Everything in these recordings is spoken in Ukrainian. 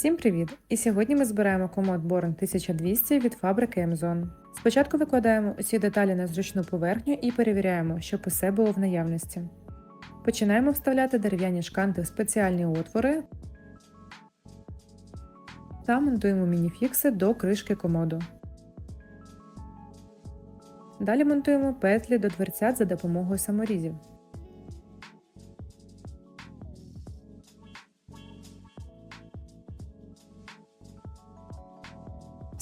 Всім привіт! І сьогодні ми збираємо комод Born 1200 від фабрики Amazon. Спочатку викладаємо усі деталі на зручну поверхню і перевіряємо, щоб усе було в наявності. Починаємо вставляти дерев'яні шканти в спеціальні отвори та монтуємо мініфікси до кришки комоду. Далі монтуємо петлі до дверцят за допомогою саморізів.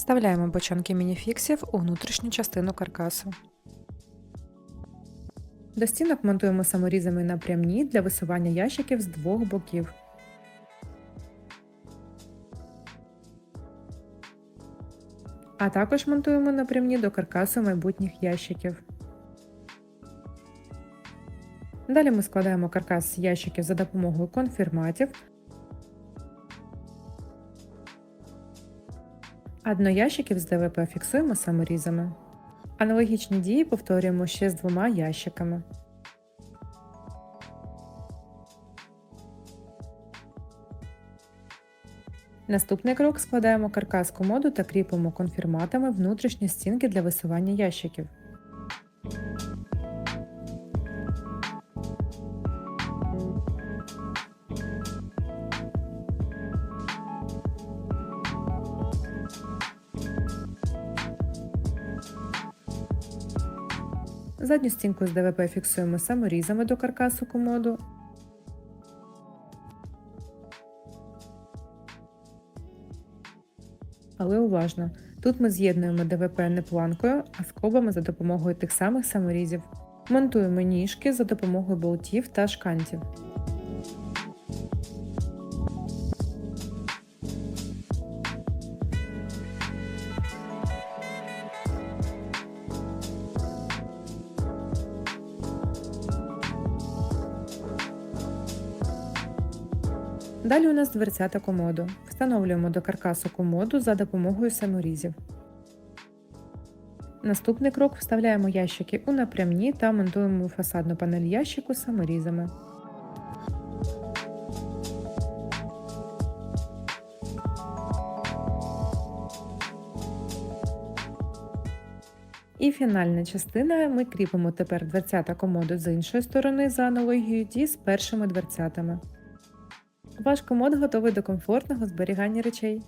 Вставляємо бочонки мініфіксів у внутрішню частину каркасу. До стінок монтуємо саморізами напрямні для висування ящиків з двох боків. А також монтуємо напрямні до каркасу майбутніх ящиків. Далі ми складаємо каркас з ящиків за допомогою конфірматів, а дно ящиків з ДВП фіксуємо саморізами. Аналогічні дії повторюємо ще з двома ящиками. Наступний крок складаємо каркас комоду та кріпимо конфірматами внутрішні стінки для висування ящиків. Задню стінку з ДВП фіксуємо саморізами до каркасу комоду. Але уважно, тут ми з'єднуємо ДВП не планкою, а скобами за допомогою тих самих саморізів. Монтуємо ніжки за допомогою болтів та шкантів. Далі у нас дверцята комоду. Встановлюємо до каркасу комоду за допомогою саморізів. Наступний крок вставляємо ящики у напрямні та монтуємо фасадну панель ящику саморізами. І фінальна частина ми кріпимо тепер дверцята комоду з іншої сторони за аналогією дій з першими дверцятами. Ваш комод готовий до комфортного зберігання речей.